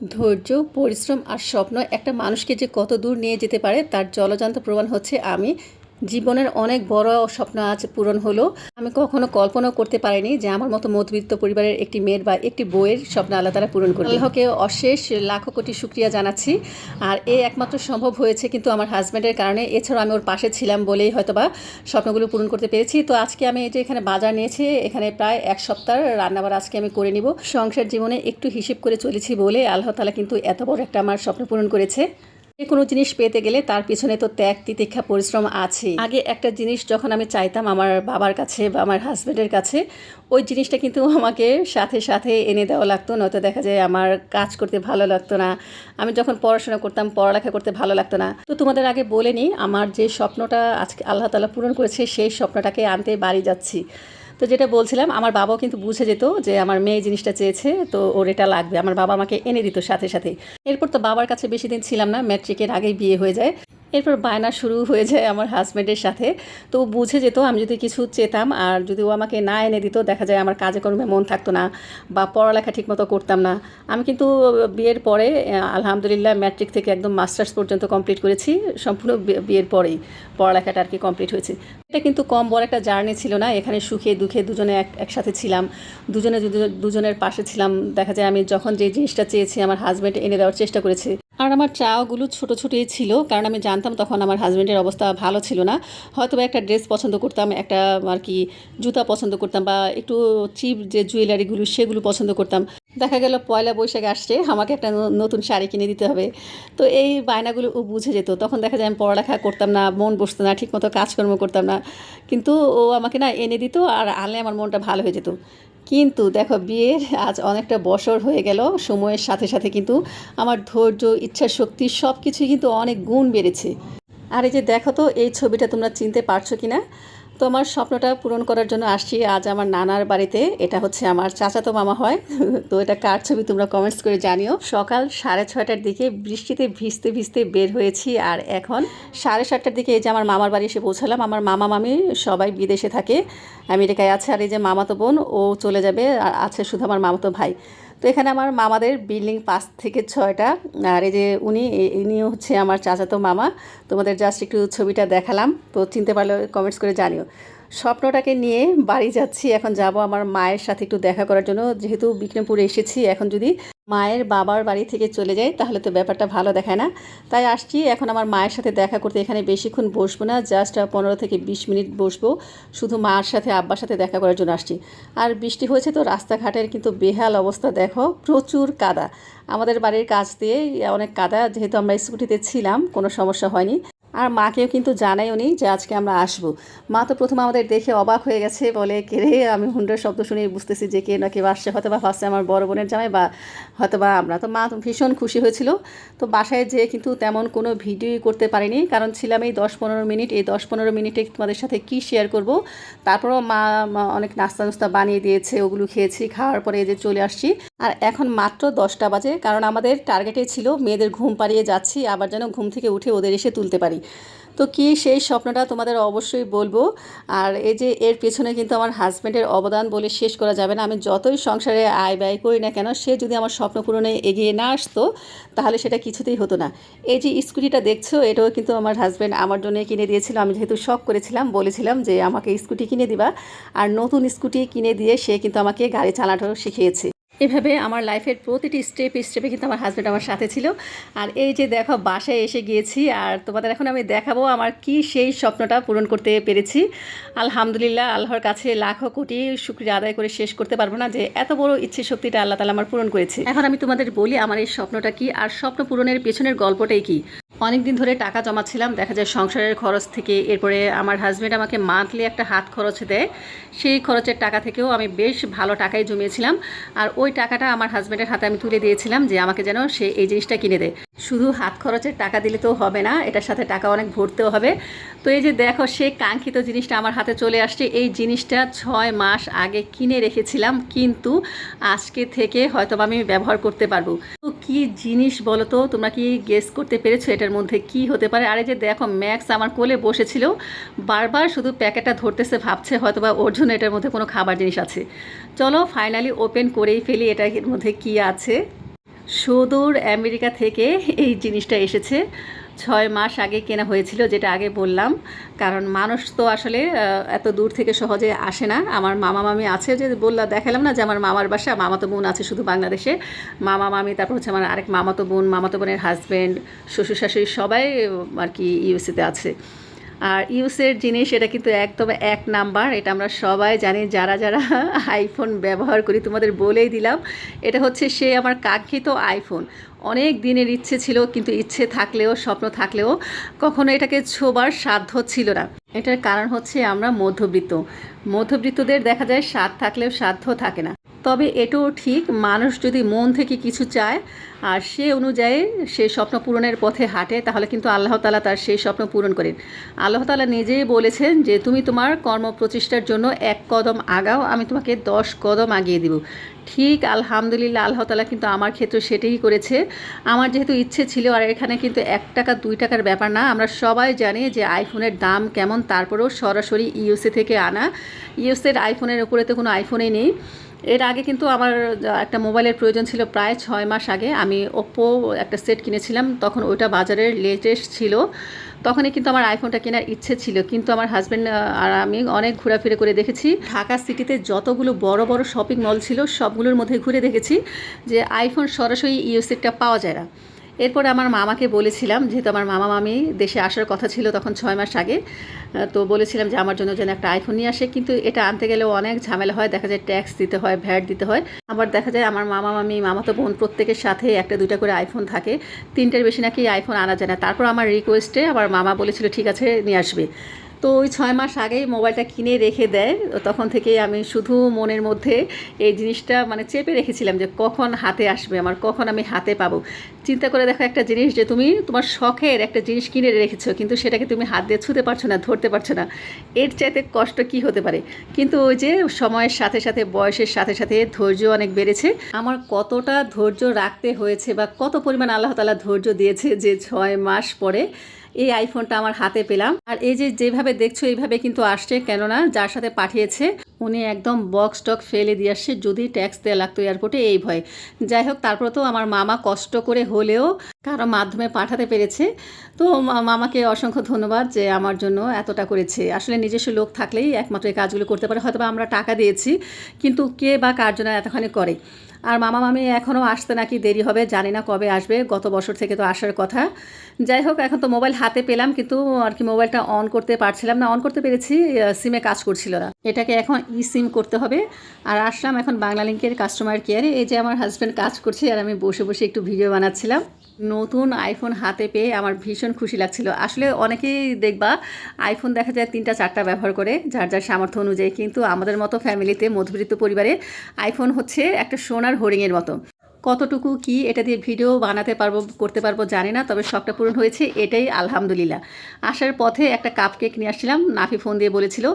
ধৈর্য, পরিশ্রম আর স্বপ্ন, একটা মানুষকে যে কত দূর নিয়ে যেতে পারে তার জলজান্ত প্রমাণ হচ্ছে আমি। জীবনের অনেক বড় স্বপ্ন আজ পূরণ হলো। আমি কখনো কল্পনাও করতে পারিনি যে আমার মতো মধ্যবিত্ত পরিবারের একটি মেয়ের বা একটি বইয়ের স্বপ্ন আল্লাহ তারা পূরণ করবে। আল্লাহকে অশেষ লাখো কোটি শুক্রিয়া জানাচ্ছি। আর এই একমাত্র সম্ভব হয়েছে কিন্তু আমার হাজব্যান্ডের কারণে। এছাড়াও আমি ওর পাশে ছিলাম বলেই হয়তোবা স্বপ্নগুলো পূরণ করতে পেরেছি। তো আজকে আমি এই যে এখানে বাজার নিয়েছি, এখানে প্রায় এক সপ্তাহ রান্নাবার আজকে আমি করে নিব। সংসার জীবনে একটু হিসেব করে চলেছি বলে আল্লাহ তালা কিন্তু এত বড় একটা আমার স্বপ্ন পূরণ করেছে। যে কোনো জিনিস পেতে গেলে তার পিছনে তো ত্যাগ তিতিক্ষা পরিশ্রম আছে আগে একটা জিনিস যখন আমি চাইতাম আমার বাবার কাছে বা আমার হাজব্যান্ডের কাছে, ওই জিনিসটা কিন্তু আমাকে সাথে সাথে এনে দেওয়া লাগতো, নয়তো দেখা যায় আমার কাজ করতে ভালো লাগতো না, আমি যখন পড়াশোনা করতাম, পড়ালেখা করতে ভালো লাগতো না। তো তোমাদের আগে বলে নিই, আমার যে স্বপ্নটা আজকে আল্লাহ তালা পূরণ করেছে, সেই স্বপ্নটাকে আনতে বাড়ি যাচ্ছি। তো যেটা বলছিলাম, আমার বাবাও কিন্তু বুঝে যেত যে আমার মেয়ে জিনিসটা চেয়েছে, তো ওর এটা লাগবে। আমার বাবা আমাকে এনে দিত সাথে সাথে। এরপর তো বাবার কাছে বেশি দিন ছিলাম না, ম্যাট্রিকের আগেই বিয়ে হয়ে যায়। এরপর বায়না শুরু হয়ে যায় আমার হাজব্যান্ডের সাথে। তো বুঝে যেত আমি যদি কিছু চেতাম, আর যদি ও আমাকে না এনে দিত, দেখা যায় আমার কাজে কর্মে মন থাকতো না বা পড়ালেখা ঠিকমতো করতাম না। আমি কিন্তু বিয়ের পরে আলহামদুলিল্লাহ ম্যাট্রিক থেকে একদম মাস্টার্স পর্যন্ত কমপ্লিট করেছি। সম্পূর্ণ বিয়ের পরেই পড়ালেখাটা আর কি কমপ্লিট হয়েছে। এটা কিন্তু কম বড় একটা জার্নি ছিল না। এখানে সুখে দুঃখে দুজনে এক, একসাথে ছিলাম। দুজনে- দুজনের পাশে ছিলাম, দেখা যায় আমি যখন যে জিনিসটা চেয়েছি, আমার হাজব্যান্ড এনে দেওয়ার চেষ্টা করেছে আর আমার চাওয়াগুলো ছোটো ছোটোই ছিল, কারণ আমি জানতাম তখন আমার হাজব্যান্ডের অবস্থা ভালো ছিল না। হয়তো একটা ড্রেস পছন্দ করতাম, একটা আর কি জুতা পছন্দ করতাম বা একটু চিপ যে জুয়েলারিগুলো সেগুলো পছন্দ করতাম। দেখা গেল পয়লা বৈশাখ আসছে, আমাকে একটা নতুন শাড়ি কিনে দিতে হবে। তো এই বায়নাগুলো ও বুঝে যেত, তখন দেখা যায় আমি পড়ালেখা করতাম না, মন বসতো না, ঠিকমতো কাজকর্ম করতাম না। কিন্তু ও আমাকে না এনে দিত আর আনলে আমার মনটা ভালো হয়ে যেত। কিন্তু দেখো বিয়ের আজ অনেকটা বছর হয়ে গেল, সময়ের সাথে সাথে কিন্তু আমার ধৈর্য ইচ্ছা শক্তি সব কিছুই কিন্তু অনেক গুণ বেড়েছে। আর এই যে দেখো তো, এই ছবিটা তোমরা চিনতে পারছ কি না তো আমার স্বপ্নটা পূরণ করার জন্য আসছি। আজ আমার নানার বাড়িতে। এটা হচ্ছে আমার চাচাতো মামা হয়। তো এটা কার ছবি তোমরা কমেন্টস করে জানিও। সকাল সাড়ে ছয়টার দিকে বৃষ্টিতে ভিজতে ভিজতে বের হয়েছি আর এখন সাড়ে সাতটার দিকে এই যে আমার মামার বাড়ি এসে পৌঁছালাম। আমার মামা মামি সবাই বিদেশে থাকে। আমেরিকায় আছে আর এই যে মামাতো বোন, ও চলে যাবে। আর আছে শুধু আমার মামাতো ভাই। তো এখানে আমার মামাদের বিল্ডিং পাঁচ থেকে ছয়টা। আর এই যে উনি ইনিও ইনি হচ্ছে আমার চাচাতো মামা। তোমাদের জাস্ট একটু ছবিটা দেখালাম, তো চিনতে পারলে কমেন্টস করে জানিও। স্বপ্নটাকে নিয়ে বাড়ি যাচ্ছি, এখন যাব আমার মায়ের সাথে একটু দেখা করার জন্য। যেহেতু বিক্রমপুরে এসেছি, এখন যদি মায়ের বাবার বাড়ি থেকে চলে যাই, তাহলে তো ব্যাপারটা ভালো দেখায় না। তাই আসছি, এখন আমার মায়ের সাথে দেখা করতে এখানে বেশিক্ষণ বসবো না জাস্ট পনেরো থেকে বিশ মিনিট বসবো। শুধু মার সাথে, আব্বার সাথে দেখা করার জন্য আসছি। আর বৃষ্টি হয়েছে তো, রাস্তাঘাটের কিন্তু বেহাল অবস্থা দেখো, প্রচুর কাদা। আমাদের বাড়ির কাছ দিয়ে অনেক কাদা, যেহেতু আমরা স্কুটিতে ছিলাম, কোনো সমস্যা হয়নি। আর মাকেও কিন্তু জানাই উনি যে আজকে আমরা আসব। মা তো প্রথমে আমাদের দেখে অবাক হয়ে গেছে, বলে, কে রে, আমি হুন্ডার শব্দ শুনে বুঝতেছি যে কে না কেউ আসছে। হয়তো বা ফার্স্টে আমার বড় বোনের জামাই বা হয়তো বা আমরা। তো মা ভীষণ খুশি হয়েছিল। তো বাসায় যেয়ে কিন্তু তেমন কোনো ভিডিওই করতে পারিনি, কারণ ছিলাম এই দশ পনেরো মিনিট। এই দশ পনেরো মিনিটে তোমাদের সাথে কি শেয়ার করব? তারপরও মা অনেক নাস্তা নুস্তা বানিয়ে দিয়েছে, ওগুলো খেয়েছি, খাওয়ার পরে যে চলে আসছি। আর এখন মাত্র দশটা বাজে, কারণ আমাদের টার্গেটে ছিল মেয়েদের ঘুম পাড়িয়ে যাচ্ছি, আবার যেন ঘুম থেকে উঠে ওদের এসে তুলতে পারি। তো কি সেই স্বপ্নটা তোমাদের অবশ্যই বলব। আর এই যে এর পেছনে কিন্তু আমার হাজব্যান্ডের অবদান বলে শেষ করা যাবে না। আমি যতই সংসারে আয় ব্যয় করি না কেন, সে যদি আমার স্বপ্ন পূরণে এগিয়ে না আসতো, তাহলে সেটা কিছুতেই হতো না। এই যে স্কুটিটা দেখছ, এটাও কিন্তু আমার হাজব্যান্ড আমার জন্য কিনে দিয়েছিল। আমি যেহেতু শখ করেছিলাম, বলেছিলাম যে আমাকে স্কুটি কিনে দিবা। আর নতুন স্কুটি কিনে দিয়ে সে কিন্তু আমাকে গাড়ি চালানো শিখিয়েছে। এভাবে আমার লাইফের প্রতিটি স্টেপ স্টেপে কিন্তু আমার হাজব্যান্ড আমার সাথে ছিল। আর এই যে দেখো, বাসায় এসে গিয়েছি আর তোমাদের এখন আমি দেখাবো আমার কি সেই স্বপ্নটা পূরণ করতে পেরেছি। আলহামদুলিল্লাহ, আল্লাহর কাছে লাখো কোটি শুক্রিয়া আদায় করে শেষ করতে পারব না যে এত বড় ইচ্ছে শক্তিটা আল্লাহ তালা আমার পূরণ করেছে। এখন আমি তোমাদের বলি, আমার এই স্বপ্নটা কি? আর স্বপ্ন পূরণের পেছনের গল্পটাই কি? অনেক দিন ধরে টাকা জমাচ্ছিলাম, দেখা যায় সংসারের খরচ থেকে। এরপরে আমার হাজব্যান্ড আমাকে মান্থলি একটা হাত খরচ দেয়। সেই খরচের টাকা থেকেও আমি বেশ ভালো টাকাই জমিয়েছিলাম। আর ওই টাকাটা আমার হাজব্যান্ডের হাতে আমি তুলে দিয়েছিলাম যে আমাকে যেন সে এই জিনিসটা কিনে দেয়। শুধু হাত খরচের টাকা দিলে তো হবে না, এটার সাথে টাকা অনেক ভরতেও হবে। তো এই যে দেখো, সে কাঙ্ক্ষিত জিনিসটা আমার হাতে চলে আসছে। এই জিনিসটা ছয় মাস আগে কিনে রেখেছিলাম, কিন্তু আজকে থেকে হয়তো আমি ব্যবহার করতে পারব। কি জিনিস বলো তো তোমরা কি গেস করতে পেরেছ এটার মধ্যে কি হতে পারে? আরে যে দেখো ম্যাক্স আমার কোলে বসেছিল, বারবার শুধু প্যাকেটটা ধরতেছে, ভাবছে হয়তো বা ওর জন্য এটার মধ্যে কোনো খাবার জিনিস আছে। চলো ফাইনালি ওপেন করেই ফেলি এটার মধ্যে কি আছে। সুদূর আমেরিকা থেকে এই জিনিসটা এসেছে। ছয় মাস আগে কেনা হয়েছিল, যেটা আগে বললাম। কারণ মানুষ তো আসলে এত দূর থেকে সহজে আসে না। আমার মামা মামি আছে যে বললাম দেখালাম না যে আমার মামার বাসা, মামাতো বোন আছে শুধু বাংলাদেশে। মামা মামি, তারপর হচ্ছে আমার আরেক মামাতো বোন, মামাতো বোনের হাজব্যান্ড শ্বশুর শাশুড়ি সবাই আর কি ইউএসএতে আছে। আর ইউসের জিনিস, এটা কিন্তু একদম এক নাম্বার, এটা আমরা সবাই জানি, যারা যারা আইফোন ব্যবহার করি, তোমাদের বলেই দিলাম, এটা হচ্ছে সে আমার কাঙ্ক্ষিত আইফোন অনেক দিনের ইচ্ছে ছিল, কিন্তু ইচ্ছে থাকলেও, স্বপ্ন থাকলেও, কখনো এটাকে ছোবার সাধ্য ছিল না। এটার কারণ হচ্ছে আমরা মধ্যবিত্ত। মধ্যবিত্তদের দেখা যায় স্বাদ থাকলেও সাধ্য থাকে না। তবে এটাও ঠিক, মানুষ যদি মন থেকে কিছু চায় আর সে অনুযায়ী সে স্বপ্ন পূরণের পথে হাঁটে, তাহলে কিন্তু আল্লাহ তালা তার সেই স্বপ্ন পূরণ করেন। আল্লাহ তালা নিজেই বলেছেন যে, তুমি তোমার কর্ম প্রচেষ্টার জন্য এক কদম আগাও, আমি তোমাকে দশ কদম আগিয়ে দিব। ঠিক, আলহামদুলিল্লাহ, আল্লাহ তালা কিন্তু আমার ক্ষেত্রে সেটাই করেছে। আমার যেহেতু ইচ্ছে ছিল, আর এখানে কিন্তু এক টাকা, দুই টাকার ব্যাপার না, আমরা সবাই জানি যে, আইফোনের দাম কেমন, তারপরেও সরাসরি ইউএসএ থেকে আনা। ইউএসএর আইফোনের উপরে তো কোনো আইফোনই নেই। এর আগে কিন্তু আমার একটা মোবাইলের প্রয়োজন ছিল প্রায় ছয় মাস আগে। আমি ওপ্পো একটা সেট কিনেছিলাম, তখন ওইটা বাজারের লেটেস্ট ছিল। তখনই কিন্তু আমার আইফোনটা কেনার ইচ্ছে ছিল। কিন্তু আমার হাজব্যান্ড আর আমি অনেক ঘোরাফিরে করে দেখেছি। ঢাকা সিটিতে যতগুলো বড় বড় শপিং মল ছিল, সবগুলোর মধ্যে ঘুরে দেখেছি যে আইফোন সরাসরি ইউসেটটা পাওয়া যায় না। এরপরে আমার মামাকে বলেছিলাম, যেহেতু আমার মামা মামি দেশে আসার কথা ছিল তখন ছয় মাস আগে তো বলেছিলাম যে আমার জন্য যেন একটা আইফোন নিয়ে আসে। কিন্তু এটা আনতে গেলেও অনেক ঝামেলা হয়, দেখা যায় ট্যাক্স দিতে হয় ভ্যাট দিতে হয়। আবার দেখা যায় আমার মামা মামি মামাতো বোন প্রত্যেকের সাথে একটা দুইটা করে আইফোন থাকে। তিনটের বেশি নাকি আইফোন আনা যায় না। তারপর আমার রিকোয়েস্টে আমার মামা বলেছিল, ঠিক আছে, নিয়ে আসবে। তো ওই ছয় মাস আগেই মোবাইলটা কিনে রেখে দেয়। তখন থেকেই আমি শুধু মনের মধ্যে এই জিনিসটা মানে চেপে রেখেছিলাম যে কখন হাতে আসবে, আমার কখন আমি হাতে পাবো। চিন্তা করে দেখো একটা জিনিস যে তুমি তোমার শখের একটা জিনিস কিনে রেখেছো, কিন্তু সেটাকে তুমি হাত দিয়ে ছুতে পারছ না, ধরতে পারছ না। এর চাইতে কষ্ট কি হতে পারে? কিন্তু ওই যে সময়ের সাথে সাথে, বয়সের সাথে সাথে ধৈর্য অনেক বেড়েছে। আমার কতটা ধৈর্য রাখতে হয়েছে বা কত পরিমাণ আল্লাহ তালা ধৈর্য দিয়েছে যে ছয় মাস পরে এই আইফোনটা আমার হাতে পেলাম। আর এই যে যেভাবে দেখছ, এইভাবে কিন্তু আসছে, কেননা যার সাথে পাঠিয়েছে, উনি একদম বক্স টক ফেলে দিয়ে আসছে, যদি ট্যাক্স দেওয়া লাগতো এয়ারপোর্টে এই ভয়। যাই হোক, তারপর তো আমার মামা কষ্ট করে হলেও কারও মাধ্যমে পাঠাতে পেরেছে। তো মামাকে অসংখ্য ধন্যবাদ যে আমার জন্য এতটা করেছে। আসলে নিজস্ব লোক থাকলেই একমাত্র এই কাজগুলো করতে পারে হয়তো আমরা টাকা দিয়েছি, কিন্তু কে বা কার জন্য এতখানি করে। আর মামা, মামি এখনও আসতে নাকি দেরি হবে, জানি না কবে আসবে, গত বছর থেকে তো আসার কথা। যাই হোক, এখন তো মোবাইল হাতে পেলাম, কিন্তু আর কি মোবাইলটা অন করতে পারছিলাম না, অন করতে পেরেছি সিমে কাজ করছিল না। এটাকে এখন ই সিম করতে হবে। আর আসলাম এখন বাংলা লিঙ্কের কাস্টমার কেয়ারে এই যে আমার হাজব্যান্ড কাজ করছে, আর আমি বসে বসে একটু ভিডিও বানাচ্ছিলাম। নতুন আইফোন হাতে পেয়ে আমার ভীষণ খুশি লাগছিল। আসলে অনেকেই দেখবা আইফোন দেখা যায় তিনটা, চারটা ব্যবহার করে, যার যার সামর্থ্য অনুযায়ী। কিন্তু আমাদের মতো ফ্যামিলিতে মধ্যবিত্ত পরিবারে আইফোন হচ্ছে একটা সোনার হরিংয়ের মতো। কতটুকু কি এটা দিয়ে ভিডিও বানাতে পারব, করতে পারব জানি না, তবে শখটা পূরণ হয়েছে, এটাই আলহামদুলিল্লাহ। আসার পথে একটা কাপ কেক নিয়ে আসছিলাম, নাফি ফোন দিয়ে বলেছিল,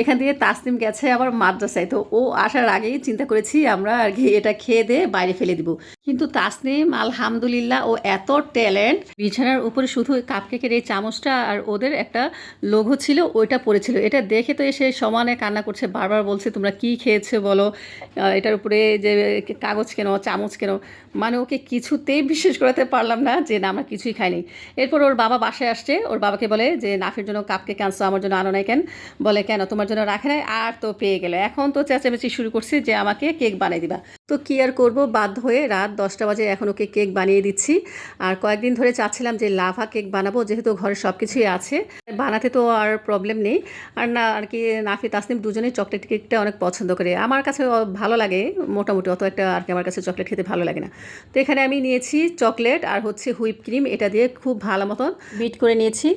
এখান থেকে তাসনিম গেছে আবার মাদ্রাসায়। তো ও আসার আগেই চিন্তা করেছি আমরা আর কি এটা খেয়ে দিয়ে বাইরে ফেলে দিব। কিন্তু তাসনিম, আলহামদুলিল্লাহ, ও এত ট্যালেন্ট বিছানার উপরে শুধু কাপ কেকের এই চামচটা আর ওদের একটা লোগো ছিল, ওইটা পড়েছিল। এটা দেখে তো এসে সমানে কান্না করছে, বারবার বলছে, তোমরা কি খেয়েছো বলো? এটার উপরে যে কাগজ কেন, চামচ কেন dinheiro মানে ওকে কিছুতেই বিশ্বাস করাতে পারলাম না যে না, আমরা কিছুই খাইনি। এরপর ওর বাবা বাসায় আসছে। ওর বাবাকে বলে যে, নাফের জন্য কাপ কেক আনছো, আমার জন্য আনো নাই কেন? বলে, কেন? তোমার জন্য রাখে নাই, আর তো পেয়ে গেলে। এখন তো চেঁচামেচি শুরু করছে যে, আমাকে কেক বানিয়ে দিবা। তো কি আর করব? বাধ্য হয়ে রাত দশটা বাজে এখন ওকে কেক বানিয়ে দিচ্ছি। আর কয়েকদিন ধরে চাচ্ছিলাম যে, লাভা কেক বানাবো, যেহেতু ঘরে সব কিছুই আছে, বানাতে তো আর প্রবলেম নেই। আর না, আর কি নাফি তাসনিম দুজনেই চকলেট কেকটা অনেক পছন্দ করে। আমার কাছে ভালো লাগে, মোটামুটি অত একটা আর কি, আমার কাছে চকলেট খেতে ভালো লাগে না। তো এখানে আমি নিয়েছি চকলেট আর হচ্ছে হুইপ ক্রিম, এটা দিয়ে খুব ভালো মতন বিট করে নিয়েছি।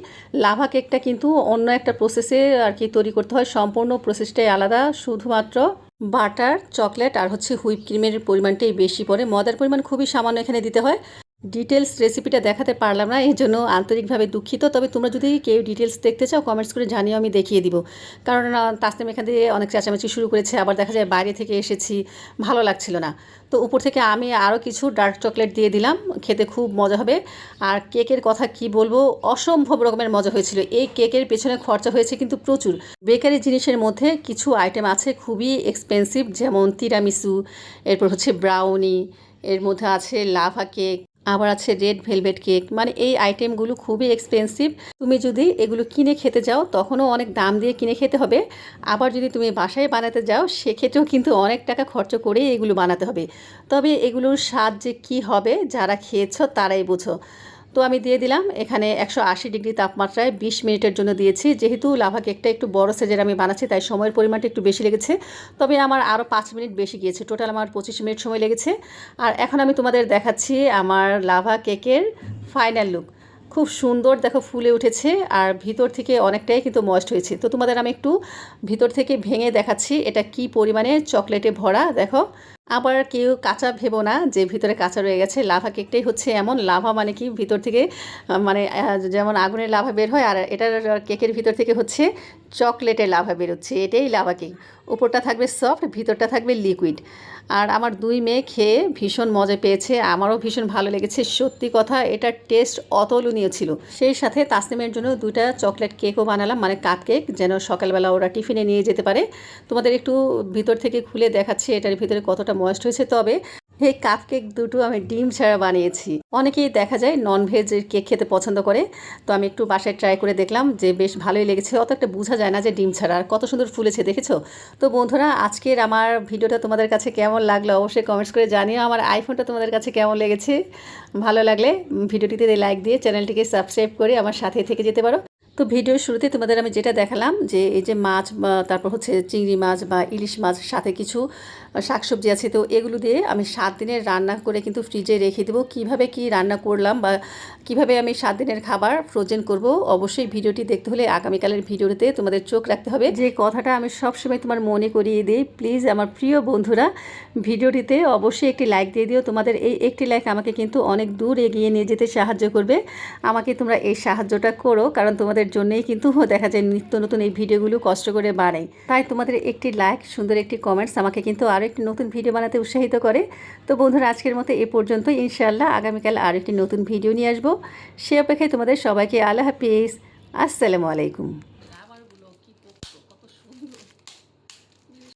লাভা কেকটা কিন্তু অন্য একটা প্রসেসে আর কি তৈরি করতে হয়, সম্পূর্ণ প্রসেসটাই আলাদা, শুধুমাত্র বাটার, চকলেট আর হচ্ছে হুইপ ক্রিমের পরিমাণটাই বেশি পড়ে। ময়দার পরিমাণ খুবই সামান্য এখানে দিতে হয়। ডিটেলস রেসিপিটা দেখাতে পারলাম না এর জন্য আন্তরিকভাবে দুঃখিত। তবে তোমরা যদি কেউ ডিটেলস দেখতে চাও কমেন্টস করে জানিও আমি দেখিয়ে দিব। কারণ তাসনিম এখান থেকে অনেক চেঁচামেচি শুরু করেছে, আবার দেখা যায় বাইরে থেকে এসেছি, ভালো লাগছিল না। তো উপর থেকে আমি আরও কিছু ডার্ক চকলেট দিয়ে দিলাম, খেতে খুব মজা হবে। আর কেকের কথা কি বলব, অসম্ভব রকমের মজা হয়েছিল। এই কেকের পেছনে খরচা হয়েছে কিন্তু প্রচুর। বেকারি জিনিসের মধ্যে কিছু আইটেম আছে খুবই এক্সপেন্সিভ যেমন তিরামিসু এরপর হচ্ছে ব্রাউনি এর মধ্যে আছে লাভা কেক আবার আছে রেড ভেলভেট কেক মানে এই আইটেমগুলো খুবই এক্সপেন্সিভ তুমি যদি এগুলো কিনে খেতে যাও, তখনও অনেক দাম দিয়ে কিনে খেতে হবে। আবার যদি তুমি বাসায় বানাতে যাও, সেক্ষেত্রেও কিন্তু অনেক টাকা খরচ করে এগুলো বানাতে হবে। তবে এগুলোর স্বাদ যে কী হবে, যারা খেয়েছ তারাই বুঝো। তো আমি দিয়ে দিলাম। এখানে একশো আশি ডিগ্রি তাপমাত্রায় বিশ মিনিটের জন্য দিয়েছি। যেহেতু লাভা কেকটা একটু বড় সাইজের আমি বানাচ্ছি, তাই সময়ের পরিমাণটা একটু বেশি লেগেছে। তবে আমার আরও পাঁচ মিনিট বেশি গিয়েছে। টোটাল আমার পঁচিশ মিনিট সময় লেগেছে। আর এখন আমি তোমাদের দেখাচ্ছি আমার লাভা কেকের ফাইনাল লুক খুব সুন্দর দেখো ফুলে উঠেছে আর ভিতর থেকে অনেকটাই কিন্তু মস্ট হয়েছে। তো তোমাদের আমি একটু ভিতর থেকে ভেঙে দেখাচ্ছি এটা কি পরিমাণে চকলেটে ভরা, দেখো। আবার কেউ কাঁচা ভেবো না যে ভিতরে কাঁচা রয়ে গেছে। লাভা কেকটাই হচ্ছে এমন। লাভা মানে কি? ভিতর থেকে মানে যেমন আগুনের লাভা বের হয় আর এটার কেকের ভিতর থেকে হচ্ছে চকলেটের লাভা বেরোচ্ছে। এটাই লাভা কেক। উপরটা থাকবে সফট, ভিতরটা থাকবে লিকুইড আর আমার দুই মেয়ে খেয়ে ভীষণ মজা পেয়েছে। আমারও ভীষণ ভালো লেগেছে। সত্যি কথা এটার টেস্ট অতুলনীয় ছিল। সেই সাথে তাসনিমের জন্য দুইটা চকলেট কেকও বানালাম মানে কাপ কেক যেন সকালবেলা ওরা টিফিনে নিয়ে যেতে পারে। তোমাদের একটু ভিতর থেকে খুলে দেখাচ্ছে, এটার ভিতরে কতটা ময়েস্ট হয়েছে। তবে এই কাপ কেক দুটো আমি ডিম ছাড়া বানিয়েছি। অনেকেই দেখা যায় নন ভেজের কেক খেতে পছন্দ করে। তো আমি একটু বাসায় ট্রাই করে দেখলাম যে বেশ ভালোই লেগেছে। অত একটা বোঝা যায় না যে ডিম ছাড়া আর কত সুন্দর ফুলেছে, দেখেছ? তো বন্ধুরা, আজকের আমার ভিডিওটা তোমাদের কাছে কেমন লাগল অবশ্যই কমেন্টস করে জানিও। আমার আইফোনটা তোমাদের কাছে কেমন লেগেছে? ভালো লাগলে ভিডিওটিতে লাইক দিয়ে চ্যানেলটিকে সাবস্ক্রাইব করে আমার সাথে থেকে যেতে পারো। তো ভিডিওর শুরুতে তোমাদের আমি যেটা দেখালাম যে এই যে মাছ তারপর হচ্ছে চিংড়ি মাছ বা ইলিশ মাছ সাথে কিছু শাকসবজি আছে, তো এগুলো দিয়ে আমি সাত দিনের রান্না করে কিন্তু ফ্রিজে রেখে দেবো। কীভাবে কি রান্না করলাম বা কীভাবে আমি সাত দিনের খাবার ফ্রোজেন করব, অবশ্যই ভিডিওটি দেখতে হলে আগামীকালের ভিডিওতে তোমাদের চোখ রাখতে হবে। যে কথাটা আমি সবসময় তোমার মনে করিয়ে দিই প্লিজ আমার প্রিয় বন্ধুরা, ভিডিওটিতে অবশ্যই একটি লাইক দিয়ে দিও। তোমাদের এই একটি লাইক আমাকে কিন্তু অনেক দূর এগিয়ে নিয়ে যেতে সাহায্য করবে। আমাকে তোমরা এই সাহায্যটা করো, কারণ তোমাদের জন্যই কিন্তু দেখা যায় নিত্য নতুন এই ভিডিওগুলো কষ্ট করে বানাই। তাই তোমাদের একটি লাইক সুন্দর একটি কমেন্টস আমাকে কিন্তু আরও একটি নতুন ভিডিও বানাতে উৎসাহিত করে। তো বন্ধুরা, আজকের মতো এ পর্যন্ত ইনশাআল্লাহ আগামীকাল আরও একটি নতুন ভিডিও নিয়ে আসব। সে অপেক্ষায় তোমাদের সবাইকে আল্লাহ হাফিজ। আসসালামু আলাইকুম।